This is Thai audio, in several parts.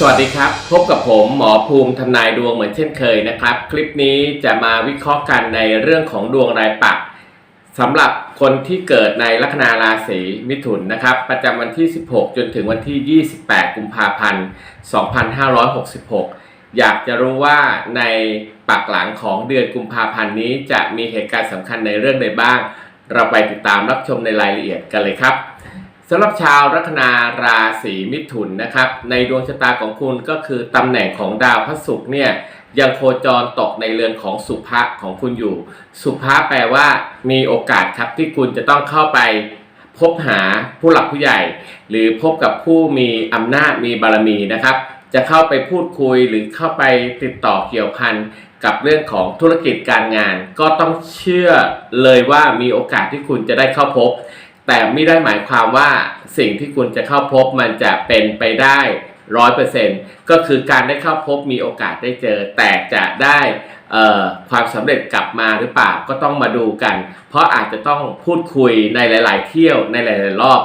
สวัสดีครับ พบกับผมหมอภูมิทำนายดวงเหมือนเช่นเคยนะครับ คลิปนี้จะมาวิเคราะห์กันในเรื่องของดวงรายปักสำหรับคนที่เกิดในลัคนาราศีมิถุนนะครับ ประจำวันที่ 16 จนถึงวันที่ 28 กุมภาพันธ์ 2566 อยากจะรู้ว่าในปักหลังของเดือนกุมภาพันธ์นี้จะมีเหตุการณ์สำคัญในเรื่องใดบ้าง เราไปติดตามรับชมในรายละเอียดกันเลยครับ สำหรับชาวลัคนาราศีมิถุนนะครับ ในดวงชะตาของคุณก็คือตำแหน่งของดาวพระศุกร์เนี่ยยังโคจรตกในเรือนของสุภะของคุณอยู่ สุภะแปลว่า มีโอกาสครับที่คุณจะต้องเข้าไปพบหาผู้หลักผู้ใหญ่ หรือพบกับผู้มีอำนาจมีบารมีนะครับ จะเข้าไปพูดคุยหรือเข้าไปติดต่อเกี่ยวพันกับเรื่องของธุรกิจการงาน ก็ต้องเชื่อเลยว่ามีโอกาสที่คุณจะได้เข้าพบ แต่ไม่ได้หมายความว่าสิ่งที่คุณจะเข้าพบมันจะเป็นไปได้ร้อยเปอร์เซ็นต์ก็คือการได้เข้าพบมีโอกาสได้เจอ แต่จะได้ความสำเร็จกลับมาหรือเปล่าก็ต้องมาดูกัน เพราะอาจจะต้องพูดคุยในหลาย ๆ เที่ยวในหลาย ๆ รอบ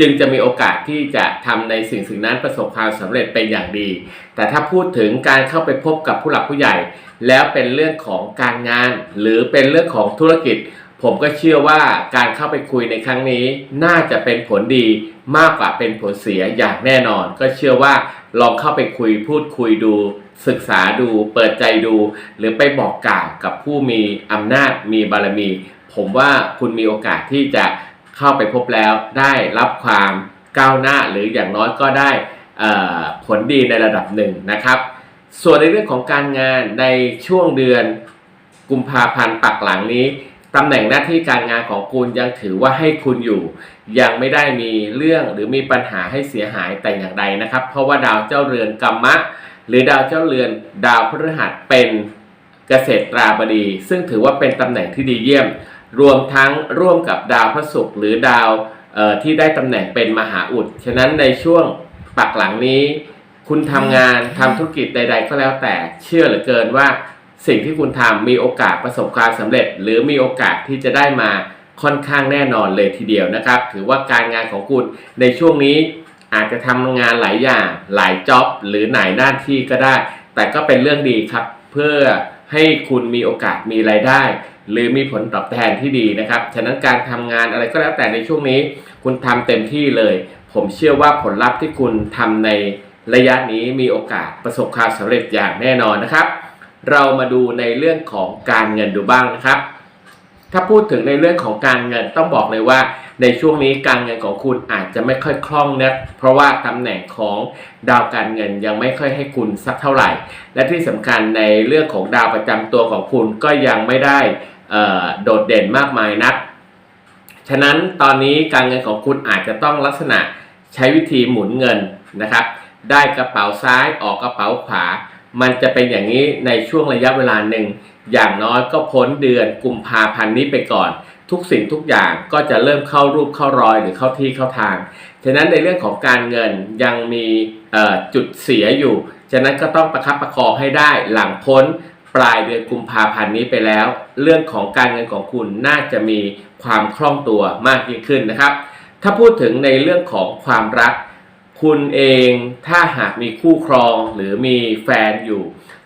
จึงจะมีโอกาสที่จะทำในสิ่งสิ่งนั้นประสบความสำเร็จเป็นอย่างดี แต่ถ้าพูดถึงการเข้าไปพบกับผู้หลักผู้ใหญ่ แล้วเป็นเรื่องของการงาน หรือเป็นเรื่องของธุรกิจ ผมก็เชื่อว่าการเข้าไปคุยในครั้งนี้ น่าจะเป็นผลดีมากกว่าเป็นผลเสียอย่างแน่นอน ก็เชื่อว่าลองเข้าไปคุยพูดคุยดู ศึกษาดู เปิดใจดู หรือไปบอกกล่าวกับผู้มีอำนาจมีบารมี ผมว่าคุณมีโอกาสที่จะเข้าไปพบแล้วได้รับความก้าวหน้าหรืออย่างน้อยก็ได้ผลดีในระดับหนึ่งนะครับ ส่วนในเรื่องของการงานในช่วงเดือนกุมภาพันธ์ปักหลังนี้ ตำแหน่งหน้าที่การงานของคุณยังถือว่าให้คุณอยู่ ยังไม่ได้มีเรื่องหรือมีปัญหาให้เสียหายแต่อย่างใดนะครับ เพราะว่าดาวเจ้าเรือนกรรมะ หรือดาวเจ้าเรือนดาวพฤหัสเป็นเกษตราบดี ซึ่งถือว่าเป็นตำแหน่งที่ดีเยี่ยม รวมทั้งร่วมกับดาวพระศุกร์หรือดาวที่ได้ตำแหน่งเป็นมหาอุด ฉะนั้นในช่วงปักหลังนี้ คุณทำงานทำธุรกิจใด ๆ ก็แล้วแต่เชื่อเหลือเกินว่า สิ่งที่คุณทำมีโอกาสประสบความสำเร็จ หรือมีโอกาสที่จะได้มาค่อนข้างแน่นอนเลยทีเดียวนะครับ ถือว่าการงานของคุณในช่วงนี้อาจจะทำงานหลายอย่าง หลายจ็อบหรือหลายหน้าที่ก็ได้ แต่ก็เป็นเรื่องดีครับ เพื่อให้คุณมีโอกาสมีรายได้ หรือมีผลตอบแทนที่ดีนะครับ ฉะนั้นการทำงานอะไรก็แล้วแต่ในช่วงนี้ คุณทำเต็มที่เลย ผมเชื่อว่าผลลัพธ์ที่คุณทำในระยะนี้มีโอกาสประสบความสำเร็จอย่างแน่นอนนะครับ เรามาดูในเรื่องของการเงินดูบ้างนะครับ ถ้าพูดถึงในเรื่องของการเงินต้องบอกเลยว่าในช่วงนี้การเงินของคุณอาจจะไม่ค่อยคล่องนะเพราะว่าตำแหน่งของดาวการเงินยังไม่ค่อยให้คุณสักเท่าไหร่ และที่สำคัญในเรื่องของดาวประจำตัวของคุณก็ยังไม่ได้โดดเด่นมากมายนัก ฉะนั้นตอนนี้การเงินของคุณอาจจะต้องลักษณะใช้วิธีหมุนเงินนะครับ ได้กระเป๋าซ้ายออกกระเป๋าขวา มันจะเป็นอย่างนี้ในช่วงระยะเวลาหนึ่ง อย่างน้อยก็พ้นเดือนกุมภาพันธ์นี้ไปก่อน ทุกสิ่งทุกอย่างก็จะเริ่มเข้ารูปเข้ารอยหรือเข้าที่เข้าทาง ฉะนั้นในเรื่องของการเงินยังมีจุดเสียอยู่ ฉะนั้นก็ต้องประคับประคองให้ได้หลังพ้นปลายเดือนกุมภาพันธ์นี้ไปแล้ว เรื่องของการเงินของคุณน่าจะมีความคล่องตัวมากยิ่งขึ้นนะครับ ถ้าพูดถึงในเรื่องของความรัก คุณเองถ้าหากมีคู่ครองหรือมีแฟนอยู่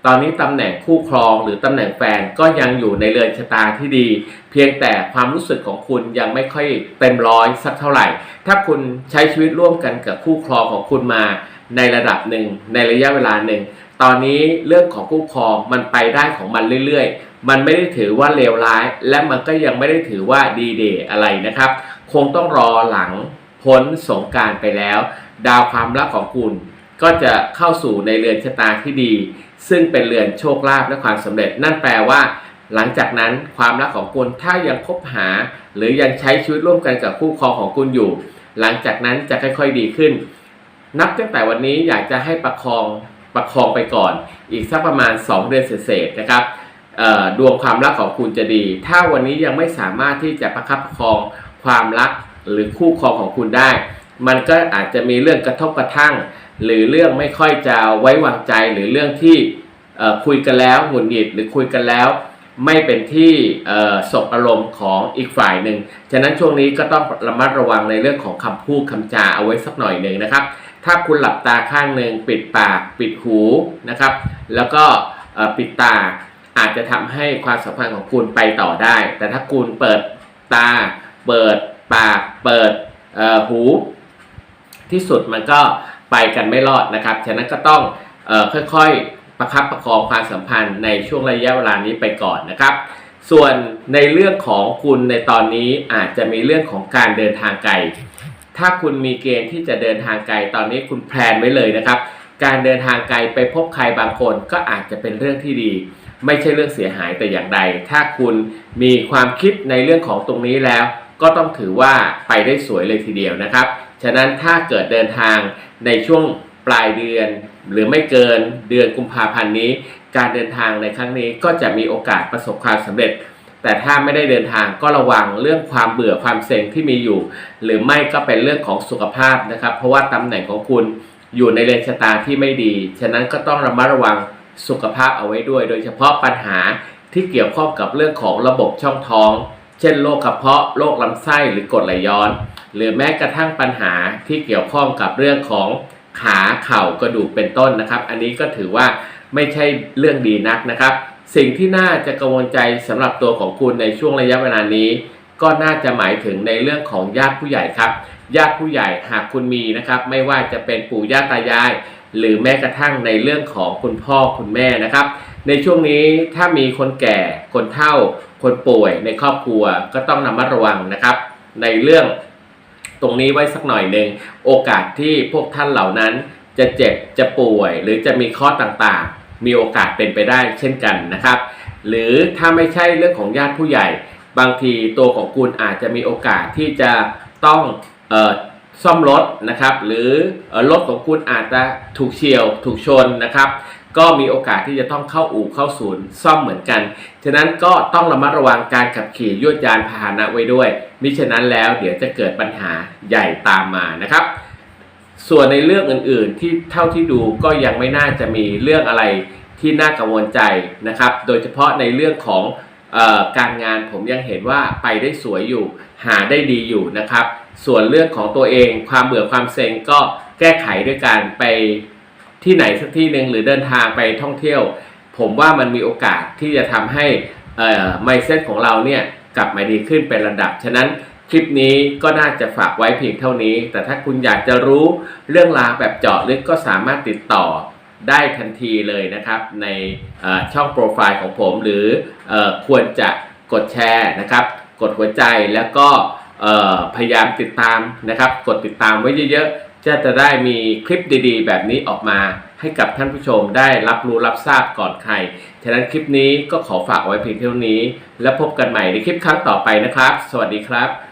ตอนนี้ตำแหน่งคู่ครองหรือตำแหน่งแฟนก็ยังอยู่ในเรือนชะตาที่ดี เพียงแต่ความรู้สึกของคุณยังไม่ค่อยเต็มร้อยสักเท่าไหร่ ถ้าคุณใช้ชีวิตร่วมกันกับคู่ครองของคุณมาในระดับหนึ่งในระยะเวลาหนึ่ง ตอนนี้เรื่องของคู่ครองมันไปได้ของมันเรื่อยๆ มันไม่ได้ถือว่าเลวร้าย และมันก็ยังไม่ได้ถือว่าดีเดย์อะไรนะครับ คงต้องรอหลังพ้นสงการไปแล้ว ดาวความรักของคุณก็จะเข้าสู่ในเรือนชะตาที่ดี ซึ่งเป็นเรือนโชคลาภและความสำเร็จ นั่นแปลว่า หลังจากนั้นความรักของคุณถ้ายังคบหา หรือยังใช้ชีวิตร่วมกันกับคู่ครองของคุณอยู่ หลังจากนั้นจะค่อยๆดีขึ้น นับตั้งแต่วันนี้อยากจะให้ประคองประคองไปก่อน อีกสักประมาณ 2 เดือนเศษนะครับดวงความรักของคุณจะดี ถ้าวันนี้ยังไม่สามารถที่จะประคับประคองความรักหรือคู่ครองของคุณได้ มันก็อาจจะมีเรื่องกระทบกระทั่ง หรือเรื่องไม่ค่อยจะไว้วางใจหรือเรื่องที่คุยกันแล้วหงุดหงิดหรือคุยกันแล้ว ไม่เป็นที่เอ่อสบอารมณ์ของอีกฝ่ายหนึ่งฉะนั้นช่วงนี้ก็ต้องระมัดระวังในเรื่องของคำพูดคำจาเอาไว้สักหน่อยหนึ่งนะครับ ถ้าคุณหลับตาข้างหนึ่งปิดปากปิดหูนะครับ แล้วก็ปิดตาอาจจะทำให้ความสัมพันธ์ของคุณไปต่อได้ แต่ถ้าคุณเปิดตา เปิดปาก เปิดหู ที่สุดมันก็ไปกันไม่รอดนะครับ ฉะนั้นก็ต้องออค่อยๆ ประคับประคองความสัมพันธ์ในช่วงระยะเวลานี้ไปก่อนนะครับ ส่วนในเรื่องของคุณในตอนนี้อาจจะมีเรื่องของการเดินทางไกล ถ้าคุณมีเกณฑ์ที่จะเดินทางไกลตอนนี้คุณแพลนไว้เลยนะครับ การเดินทางไกลไปพบใครบางคนก็อาจจะเป็นเรื่องที่ดี ไม่ใช่เรื่องเสียหายแต่อย่างใด ถ้าคุณมีความคิดในเรื่องของตรงนี้แล้ว ก็ต้องถือว่าไปได้สวยเลยทีเดียวนะครับ ฉะนั้นถ้าเกิดเดินทางในช่วงปลายเดือน หรือไม่เกินเดือนกุมภาพันธ์นี้ การเดินทางในครั้งนี้ก็จะมีโอกาสประสบความสำเร็จ แต่ถ้าไม่ได้เดินทางก็ระวังเรื่องความเบื่อความเซ็งที่มีอยู่ หรือไม่ก็เป็นเรื่องของสุขภาพนะครับ เพราะว่าตำแหน่งของคุณอยู่ในเรือนชะตาที่ไม่ดี ฉะนั้นก็ต้องระมัดระวังสุขภาพเอาไว้ด้วย โดยเฉพาะปัญหาที่เกี่ยวข้องกับเรื่องของระบบช่องท้อง เช่นโรคกระเพาะ โรคลำไส้หรือกรดไหลย้อน หรือแม้กระทั่งปัญหาที่เกี่ยวข้องกับเรื่องของขาเข่ากระดูกเป็นต้นนะครับ อันนี้ก็ถือว่าไม่ใช่เรื่องดีนักนะครับ สิ่งที่น่าจะกังวลใจสำหรับตัวของคุณในช่วงระยะเวลานี้ ก็น่าจะหมายถึงในเรื่องของญาติผู้ใหญ่ครับ ญาติผู้ใหญ่หากคุณมีนะครับ ไม่ว่าจะเป็นปู่ย่าตายาย หรือแม้กระทั่งในเรื่องของคุณพ่อคุณแม่นะครับ ในช่วงนี้ถ้ามีคนแก่คนเฒ่า คนป่วยในครอบครัวก็ต้องระมัดระวังนะครับ ในเรื่อง ตรงนี้ไว้สักหน่อยหนึ่งโอกาสที่พวกท่านเหล่านั้นจะเจ็บจะป่วย หรือจะมีข้อต่างๆ มีโอกาสเป็นไปได้เช่นกันนะครับ หรือถ้าไม่ใช่เรื่องของญาติผู้ใหญ่ บางทีตัวของคุณอาจจะมีโอกาสที่จะต้องเออซ่อมรถนะครับ หรือเอ่อรถของคุณอาจจะถูกเฉียวถูกชนนะครับ ก็มีโอกาสที่จะต้องเข้าอู่เข้าศูนย์ซ่อมเหมือนกัน ฉะนั้นก็ต้องระมัดระวังการขับขี่ยวดยานพาหนะไว้ด้วย มิฉะนั้นแล้วเดี๋ยวจะเกิดปัญหาใหญ่ตามมานะครับ ส่วนในเรื่องอื่นๆ ที่เท่าที่ดูก็ยังไม่น่าจะมีเรื่องอะไรที่น่ากังวลใจนะครับ โดยเฉพาะในเรื่องของออการงานผมยังเห็นว่าไปได้สวยอยู่ หาได้ดีอยู่นะครับ ส่วนเรื่องของตัวเองความเบื่อความเซ็งก็แก้ไขด้วยการไป ที่ไหนสักที่หนึ่งหรือเดินทางไปท่องเที่ยว ผมว่ามันมีโอกาสที่จะทำให้เอ่อ mindset ของเราเนี่ยกลับมาดีขึ้นเป็นระดับ ฉะนั้นคลิปนี้ก็น่าจะฝากไว้เพียงเท่านี้ แต่ถ้าคุณอยากจะรู้เรื่องราวแบบเจาะลึกก็สามารถติดต่อได้ทันทีเลยนะครับ ในช่องโปรไฟล์ของผม หรืออควรจะกดแชร์นะครับ กดหัวใจแล้วก็พยายามติดตามนะครับ กดติดตามไว้เยอะๆ จะจะได้มีคลิปดีๆ แบบนี้ออกมาให้กับท่านผู้ชมได้รับรู้รับทราบก่อนใคร ฉะนั้นคลิปนี้ก็ขอฝากไว้เพียงเท่านี้ แล้วพบกันใหม่ในคลิปครั้งต่อไปนะครับ สวัสดีครับ